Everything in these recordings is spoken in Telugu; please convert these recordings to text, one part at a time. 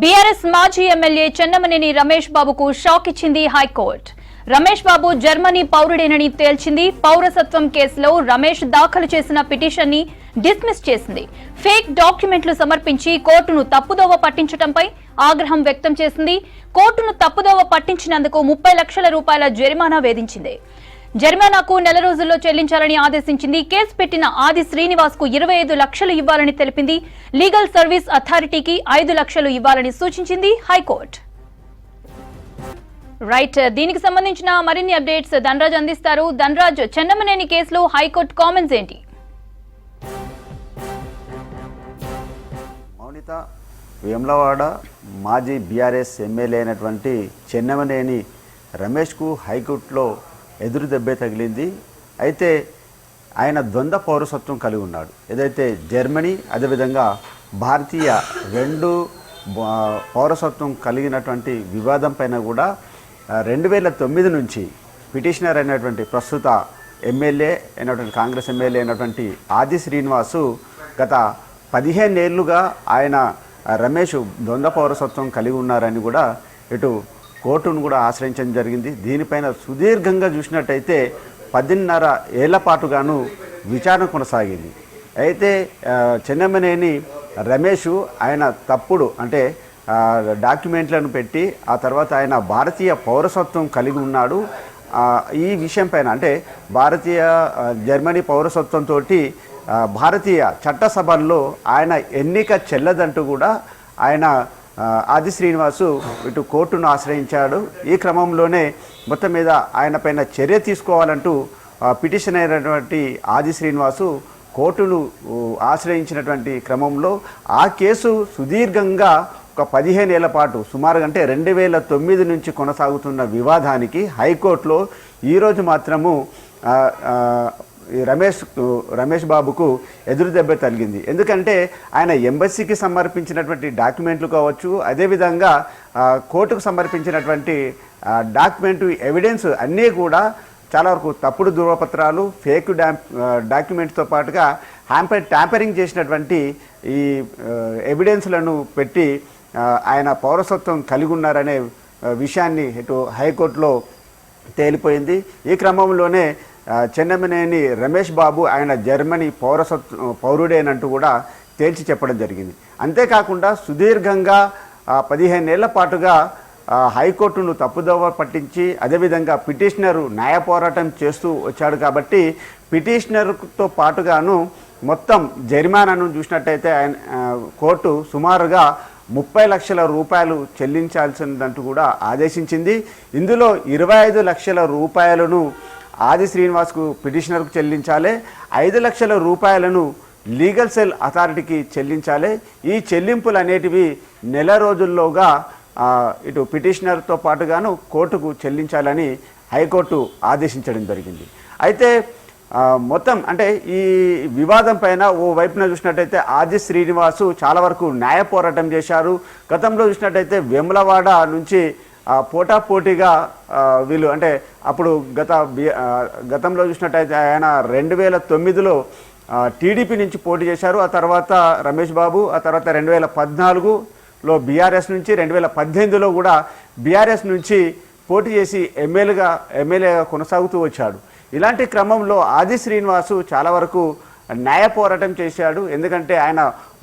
బీఆర్ఎస్ మాజీ ఎమ్మెల్యే చెన్నమనేని రమేష్ బాబుకు షాక్ ఇచ్చింది high court. Ramesh Babu Germany పౌరుడేనని తేల్చింది. పౌరసత్వం కేసులో రమేష్ దాఖలు చేసిన పిటిషన్ని డిస్మిస్ చేసింది. ఫేక్ డాక్యుమెంట్లు సమర్పించి కోర్టును తప్పుదోవ పట్టించడంపై ఆగ్రహం వ్యక్తం చేసింది. కోర్టును తప్పుదోవ పట్టించినందుకు ముప్పై లక్షల రూపాయల జరిమానా వేధించింది. జరిమానాకు నెల రోజుల్లో చెల్లించాలని ఆదేశించింది. కేసు పెట్టిన ఆది శ్రీనివాస్కు ఇరవై ఐదు లక్షలు ఇవ్వాలని తెలిపింది. లీగల్ సర్వీస్ అథారిటీకి ఐదు లక్షలు ఇవ్వాలని సూచించింది హైకోర్టు. రైట్ దీనికి సంబంధించిన మరిన్ని అప్డేట్స్ ధనరాజ్ అందిస్తారు. ధనరాజ్ చెన్నమనేని కేసులో హైకోర్టు కామెంట్స్ ఏంటి? మౌనిత వేములవాడ మాజీ బీఆర్ఎస్ ఎమ్మెల్యే అయినటువంటి చెన్నమనేని రమేష్కు హైకోర్టులో ఎదురు దెబ్బే తగిలింది. అయితే ఆయన ద్వంద్వ పౌరసత్వం కలిగి ఉన్నాడు. ఏదైతే జర్మనీ అదేవిధంగా భారతీయ రెండు పౌరసత్వం కలిగినటువంటి వివాదం పైన కూడా రెండు వేల తొమ్మిది నుంచి పిటిషనర్ అయినటువంటి ప్రస్తుత ఎమ్మెల్యే అయినటువంటి కాంగ్రెస్ ఎమ్మెల్యే అయినటువంటి ఆది శ్రీనివాసు గత పదిహేనేళ్ళుగా ఆయన రమేష్ ద్వంద్వ పౌరసత్వం కలిగి ఉన్నారని కూడా ఇటు కోర్టును కూడా ఆశ్రయించడం జరిగింది. దీనిపైన సుదీర్ఘంగా చూసినట్టయితే పదిన్నర ఏళ్ళ పాటుగాను విచారణ కొనసాగింది. అయితే చెన్నమనేని రమేష్ ఆయన తప్పుడు అంటే డాక్యుమెంట్లను పెట్టి ఆ తర్వాత ఆయన భారతీయ పౌరసత్వం కలిగి ఉన్నాడు. ఈ విషయం పైన అంటే భారతీయ జర్మనీ పౌరసత్వంతో భారతీయ చట్టసభల్లో ఆయన ఎన్నిక చెల్లదంటూ కూడా ఆయన ఆది శ్రీనివాసు ఇటు కోర్టును ఆశ్రయించాడు. ఈ క్రమంలోనే మొత్తం మీద ఆయన పైన చర్య తీసుకోవాలంటూ పిటిషన్ అయినటువంటి ఆది శ్రీనివాసు కోర్టును ఆశ్రయించినటువంటి క్రమంలో ఆ కేసు సుదీర్ఘంగా ఒక పదిహేను ఏళ్ళ పాటు సుమారుగా అంటే రెండు వేల తొమ్మిది నుంచి కొనసాగుతున్న వివాదానికి హైకోర్టులో ఈరోజు మాత్రము ఈ రమేష్ రమేష్ బాబుకు ఎదురు దెబ్బ తగిలింది. ఎందుకంటే ఆయన ఎంబసీకి సమర్పించినటువంటి డాక్యుమెంట్లు కావచ్చు అదేవిధంగా కోర్టుకు సమర్పించినటువంటి డాక్యుమెంట్ ఎవిడెన్స్ అన్నీ కూడా చాలా వరకు తప్పుడు ధృవపత్రాలు ఫేక్ డా డాక్యుమెంట్స్తో పాటుగా హ్యాంపర్ ట్యాంపరింగ్ చేసినటువంటి ఈ ఎవిడెన్స్లను పెట్టి ఆయన పౌరసత్వం కలిగి ఉన్నారనే విషయాన్ని ఇటు హైకోర్టులో తేలిపోయింది. ఈ క్రమంలోనే చెన్నమనేని రమేష్ బాబు ఆయన జర్మనీ పౌరసత్వ పౌరుడేనంటూ కూడా తేల్చి చెప్పడం జరిగింది. అంతేకాకుండా సుదీర్ఘంగా పదిహేను పదిహేనేళ్ళ పాటుగా హైకోర్టును తప్పుదోవ పట్టించి అదేవిధంగా పిటిషనరు న్యాయ పోరాటం చేస్తూ వచ్చాడు కాబట్టి పిటిషనర్తో పాటుగాను మొత్తం జరిమానాను చూసినట్టయితే ఆయన కోర్టు సుమారుగా ముప్పై లక్షల రూపాయలు చెల్లించాల్సిందంటూ కూడా ఆదేశించింది. ఇందులో ఇరవై ఐదు లక్షల రూపాయలను ఆది శ్రీనివాస్కు పిటిషనర్కు చెల్లించాలి. ఐదు లక్షల రూపాయలను లీగల్ సెల్ అథారిటీకి చెల్లించాలి. ఈ చెల్లింపులు అనేటివి నెల రోజుల్లోగా ఇటు పిటిషనర్తో పాటుగాను కోర్టుకు చెల్లించాలని హైకోర్టు ఆదేశించడం జరిగింది. అయితే మొత్తం అంటే ఈ వివాదం పైన ఓ వైపున చూసినట్టయితే ఆది శ్రీనివాసు చాలా వరకు న్యాయ పోరాటం చేశారు. గతంలో చూసినట్టయితే వెములవాడ నుంచి పోటాపోటీగా పోటీగా వీళ్ళు అంటే అప్పుడు గత బి- గతంలో చూసినట్టయితే ఆయన రెండు వేల తొమ్మిదిలో టీడీపీ నుంచి పోటీ చేశారు. ఆ తర్వాత రమేష్ బాబు ఆ తర్వాత రెండు వేల పద్నాలుగులో బీఆర్ఎస్ నుంచి రెండు వేల పద్దెనిమిదిలో కూడా బీఆర్ఎస్ నుంచి పోటీ చేసి ఎమ్మెల్యేగా ఎమ్మెల్యేగా కొనసాగుతూ వచ్చాడు. ఇలాంటి క్రమంలో ఆది శ్రీనివాసు చాలా వరకు న్యాయ పోరాటం చేశాడు. ఎందుకంటే ఆయన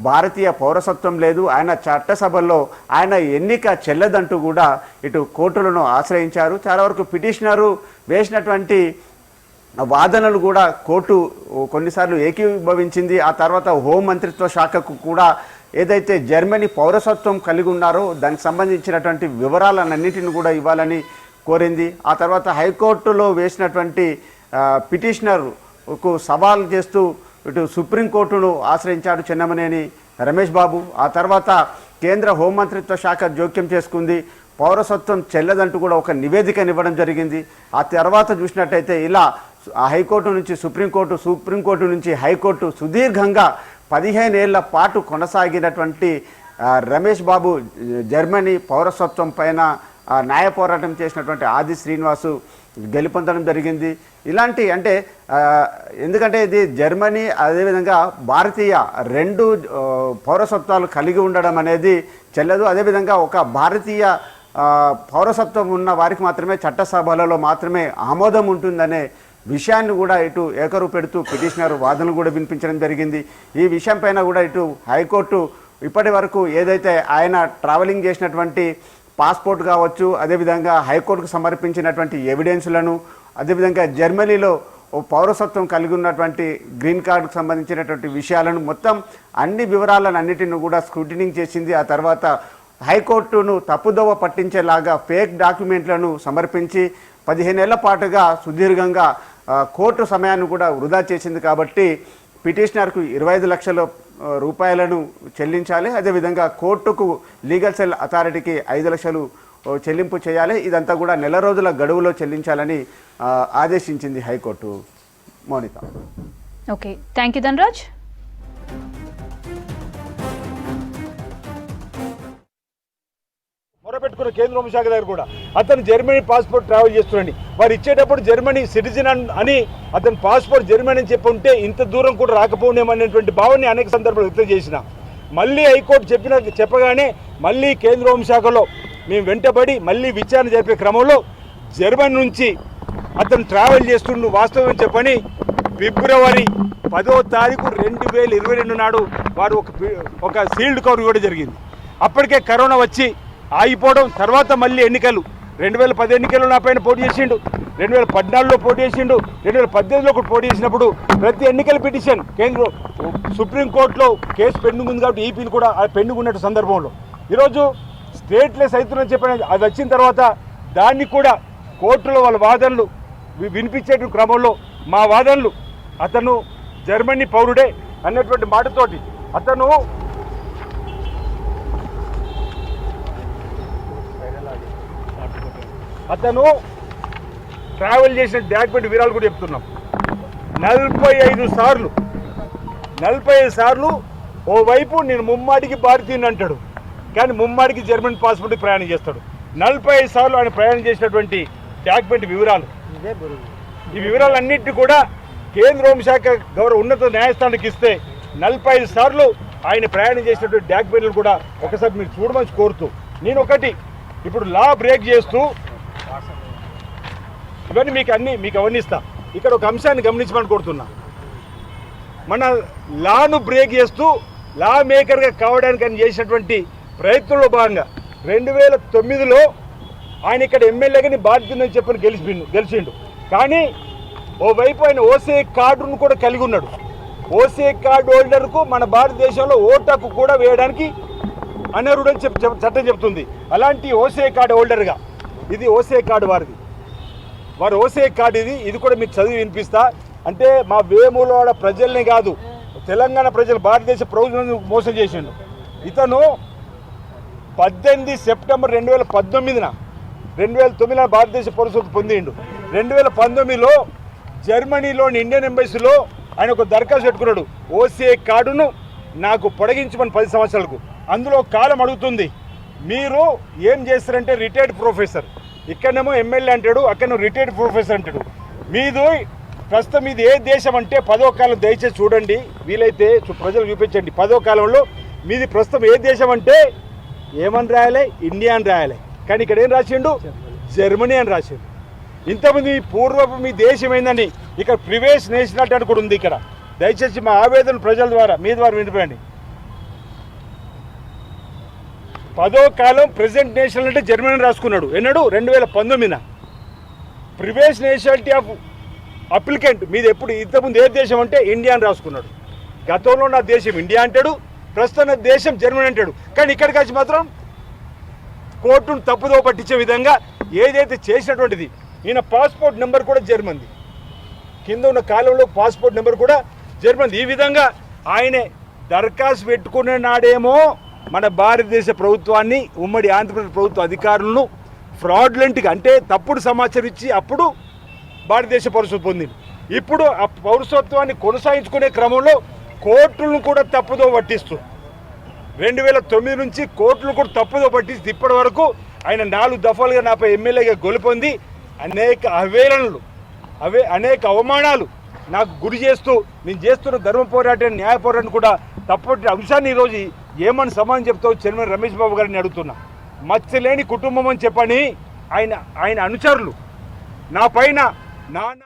భారతీయ పౌరసత్వం లేదు. ఆయన చట్టసభల్లో ఆయన ఎన్నిక చెల్లదంటూ కూడా ఇటు కోర్టులను ఆశ్రయించారు. చాలా వరకు పిటిషనరు వేసినటువంటి వాదనలు కూడా కోర్టు కొన్నిసార్లు ఏకీభవించింది. ఆ తర్వాత హోం మంత్రిత్వ శాఖకు కూడా ఏదైతే జర్మనీ పౌరసత్వం కలిగి ఉన్నారో దానికి సంబంధించినటువంటి వివరాలన్నింటిని కూడా ఇవ్వాలని కోరింది. ఆ తర్వాత హైకోర్టులో వేసినటువంటి పిటిషనర్కు సవాల్ చేస్తూ ఇటు సుప్రీంకోర్టును ఆశ్రయించాడు చెన్నమనేని రమేష్ బాబు. ఆ తర్వాత కేంద్ర హోంమంత్రిత్వ శాఖ జోక్యం చేసుకుంది. పౌరసత్వం చెల్లదంటూ కూడా ఒక నివేదికనివ్వడం జరిగింది. ఆ తర్వాత చూసినట్టయితే ఇలా ఆ హైకోర్టు నుంచి సుప్రీంకోర్టు సుప్రీంకోర్టు నుంచి హైకోర్టు సుదీర్ఘంగా పదిహేనేళ్ళ పాటు కొనసాగినటువంటి రమేష్ బాబు జర్మనీ పౌరసత్వం పైన న్యాయ పోరాటం చేసినటువంటి ఆది శ్రీనివాసు గెలుపొందడం జరిగింది. ఇలాంటి అంటే ఎందుకంటే ఇది జర్మనీ అదేవిధంగా భారతీయ రెండు పౌరసత్వాలు కలిగి ఉండడం అనేది చెల్లదు. అదేవిధంగా ఒక భారతీయ పౌరసత్వం ఉన్న వారికి మాత్రమే చట్టసభలలో మాత్రమే ఆమోదం ఉంటుందనే విషయాన్ని కూడా ఇటు ఏకరు పెడుతూ పిటిషనర్ వాదనలు కూడా వినిపించడం జరిగింది. ఈ విషయం పైన కూడా ఇటు హైకోర్టు ఇప్పటి వరకు ఏదైతే ఆయన ట్రావెలింగ్ చేసినటువంటి పాస్పోర్ట్ కావచ్చు అదేవిధంగా హైకోర్టుకు సమర్పించినటువంటి ఎవిడెన్స్లను అదేవిధంగా జర్మనీలో ఓ పౌరసత్వం కలిగి ఉన్నటువంటి గ్రీన్ కార్డుకు సంబంధించినటువంటి విషయాలను మొత్తం అన్ని వివరాలను అన్నిటిని కూడా స్క్రూటినింగ్ చేసింది. ఆ తర్వాత హైకోర్టును తప్పుదోవ పట్టించేలాగా ఫేక్ డాక్యుమెంట్లను సమర్పించి పదిహేనేళ్ళ పాటుగా సుదీర్ఘంగా కోర్టు సమయాన్ని కూడా వృధా చేసింది కాబట్టి పిటిషనర్కు ఇరవై ఐదు లక్షల రూపాయలను చెల్లించాలి. అదేవిధంగా కోర్టుకు లీగల్ సెల్ అథారిటీకి ఐదు లక్షలు చెల్లింపు చేయాలి. ఇదంతా కూడా నెల రోజుల గడువులో చెల్లించాలని ఆదేశించింది high court. Mounitha. Okay. Thank you Dhanraj. పట్టుకున్న కేంద్ర హోంశాఖ దగ్గర కూడా. అతను జర్మనీ పాస్పోర్ట్ ట్రావెల్ చేస్తున్నాడు వారు ఇచ్చేటప్పుడు జర్మనీ సిటిజన్ అని అతను పాస్పోర్ట్ జర్మనీ అని చెప్పి ఉంటే ఇంత దూరం కూడా రాకపోనేమనేటువంటి భావాన్ని అనేక సందర్భాలు వ్యక్తం చేసిన. మళ్ళీ హైకోర్టు చెప్పిన చెప్పగానే మళ్ళీ కేంద్ర హోంశాఖలో మేము వెంటబడి మళ్ళీ విచారణ జరిపే క్రమంలో జర్మనీ నుంచి అతను ట్రావెల్ చేస్తుండు వాస్తవం చెప్పని ఫిబ్రవరి పదో తారీఖు రెండు వేల ఇరవై రెండు నాడు వారు ఒక ఒక సీల్డ్ కవర్ ఇవ్వడం జరిగింది. అప్పటికే కరోనా వచ్చి ఆగిపోవడం తర్వాత మళ్ళీ ఎన్నికలు. రెండు వేల పది ఎన్నికల్లో నా పైన పోటీ చేసిండు. రెండు వేల పద్నాలుగులో పోటీ చేసిండు. రెండు వేల పద్దెనిమిదిలో కూడా పోటీ చేసినప్పుడు ప్రతి ఎన్నికల పిటిషన్ కేంద్ర సుప్రీంకోర్టులో కేసు పెండింగ్ ఉంది కాబట్టి ఈపీలు కూడా ఆ పెండింగ్ ఉన్నట్టు సందర్భంలో. ఈరోజు స్టేట్లెస్ అవుతుందని చెప్పిన అది వచ్చిన తర్వాత దాన్ని కూడా కోర్టులో వాళ్ళ వాదనలు వినిపించే క్రమంలో మా వాదనలు అతను జర్మనీ పౌరుడే అన్నటువంటి మాటతోటి అతను అతను ట్రావెల్ చేసిన డాక్యుమెంట్ వివరాలు కూడా చెప్తున్నాం. నలభై ఐదు సార్లు నలభై ఐదు సార్లు ఓవైపు నేను ముమ్మాడికి భారతీయుని అంటాడు కానీ ముమ్మాడికి జర్మన్ పాస్పోర్ట్కి ప్రయాణం చేస్తాడు. నలభై ఐదు సార్లు ఆయన ప్రయాణం చేసినటువంటి డాక్యుమెంట్ వివరాలు. ఈ వివరాలన్నింటినీ కూడా కేంద్ర హోంశాఖ గౌరవ ఉన్నత న్యాయస్థానానికి ఇస్తే నలభై ఐదు సార్లు ఆయన ప్రయాణం చేసినటువంటి డాక్యుమెంట్లు కూడా ఒకసారి మీరు చూడమని కోరుతూ నేను ఒకటి ఇప్పుడు లా బ్రేక్ చేస్తూ ఇవన్నీ మీకు అన్ని మీకు అవన్నీ ఇస్తా. ఇక్కడ ఒక అంశాన్ని గమనించమని కోరుతున్నా. మన లాను బ్రేక్ చేస్తూ లా మేకర్గా కావడానికి అని చేసినటువంటి ప్రయత్నంలో భాగంగా రెండు వేల తొమ్మిదిలో ఆయన ఇక్కడ ఎమ్మెల్యేగాని బాధ్యతని చెప్పని గెలిచిండు గెలిచిండు. కానీ ఓవైపు ఆయన ఓసే కార్డును కూడా కలిగి ఉన్నాడు. ఓసే కార్డు హోల్డర్కు మన భారతదేశంలో ఓటు కూడా వేయడానికి అనర్హుడని చెప్- చట్టం చెప్తుంది అలాంటి ఓసే కార్డు హోల్డర్గా. ఇది ఓసే కార్డు వారిది. వారు ఓసే కార్డు ఇది ఇది కూడా మీకు చదివి వినిపిస్తా. అంటే మా వేములవాడ ప్రజల్ని కాదు తెలంగాణ ప్రజలు భారతదేశ ప్రభుత్వం మోసం చేసిండు. ఇతను పద్దెనిమిది సెప్టెంబర్ రెండు వేల పద్దెనిమిదిన రెండు వేల తొమ్మిదిన భారతదేశ పౌరసత్వం పొందిండు. రెండు వేల పంతొమ్మిదిలో జర్మనీలోని ఇండియన్ ఎంబసీలో ఆయన ఒక దరఖాస్తు పెట్టుకున్నాడు. ఓసీఏ కార్డును నాకు పొడిగించమని పది సంవత్సరాలకు. అందులో కాలం అడుగుతుంది. మీరు ఏం చేస్తారంటే రిటైర్డ్ ప్రొఫెసర్. ఇక్కడనేమో ఎమ్మెల్యే అంటాడు అక్కడ రిటైర్డ్ ప్రొఫెసర్ అంటాడు. మీది ప్రస్తుతం ఇది ఏ దేశం అంటే పదో కాలం దయచేసి చూడండి వీలైతే ప్రజలు చూపించండి. పదో కాలంలో మీది ప్రస్తుతం ఏ దేశం అంటే ఏమని రాయాలి ఇండియా అని రాయాలి. కానీ ఇక్కడ ఏం రాసిండు? జర్మనీ అని రాసిండు. ఇంతమంది పూర్వపు మీ దేశం ఏందని ఇక్కడ ప్రివేస్ నేషనాలిటీ అని కూడా ఉంది ఇక్కడ. దయచేసి మా ఆవేదన ప్రజల ద్వారా మీ ద్వారా వినిపోయండి. పదో కాలం ప్రెసిడెంట్ నేషనల్ అంటే జర్మనీ రాసుకున్నాడు. ఎన్నడు? రెండు వేల పంతొమ్మిదిన. ప్రివేస్ నేషనాలిటీ ఆఫ్ అప్లికెంట్ మీద ఎప్పుడు ఇంతకుముందు ఏ దేశం అంటే ఇండియా అని రాసుకున్నాడు. గతంలో నా దేశం ఇండియా అంటాడు ప్రస్తుతం నా దేశం జర్మనీ అంటాడు. కానీ ఇక్కడికి వచ్చి మాత్రం కోర్టును తప్పుదో పట్టించే విధంగా ఏదైతే చేసినటువంటిది ఈయన పాస్పోర్ట్ నెంబర్ కూడా జర్మంది కింద ఉన్న కాలంలో పాస్పోర్ట్ నెంబర్ కూడా జర్మంది ఈ విధంగా ఆయనే దరఖాస్తు పెట్టుకునే నాడేమో మన భారతదేశ ప్రభుత్వాన్ని ఉమ్మడి ఆంధ్రప్రదేశ్ ప్రభుత్వ అధికారులను ఫ్రాడ్లెంట్గా అంటే తప్పుడు సమాచారం ఇచ్చి అప్పుడు భారతదేశ పౌరసత్వం పొందింది. ఇప్పుడు ఆ పౌరసత్వాన్ని కొనసాగించుకునే క్రమంలో కోర్టులను కూడా తప్పుదో పట్టిస్తూ రెండు వేల తొమ్మిది నుంచి కోర్టులు కూడా తప్పుదో పట్టిస్తూ ఇప్పటి వరకు ఆయన నాలుగు దఫాలుగా నాపై ఎమ్మెల్యేగా గొలుపొంది. అనేక అవేళనలు అవే అనేక అవమానాలు నాకు గురి చేస్తూ నేను చేస్తున్న ధర్మ పోరాటం న్యాయ పోరాటం కూడా తప్పటి అంశాన్ని ఈరోజు ఏమని సమాధానం చెప్తావు? చైర్మన్ రమేష్ బాబు గారిని అడుగుతున్నా. మచ్చలేని కుటుంబం అని చెప్పని ఆయన ఆయన అనుచరులు. నా పైన నాన్న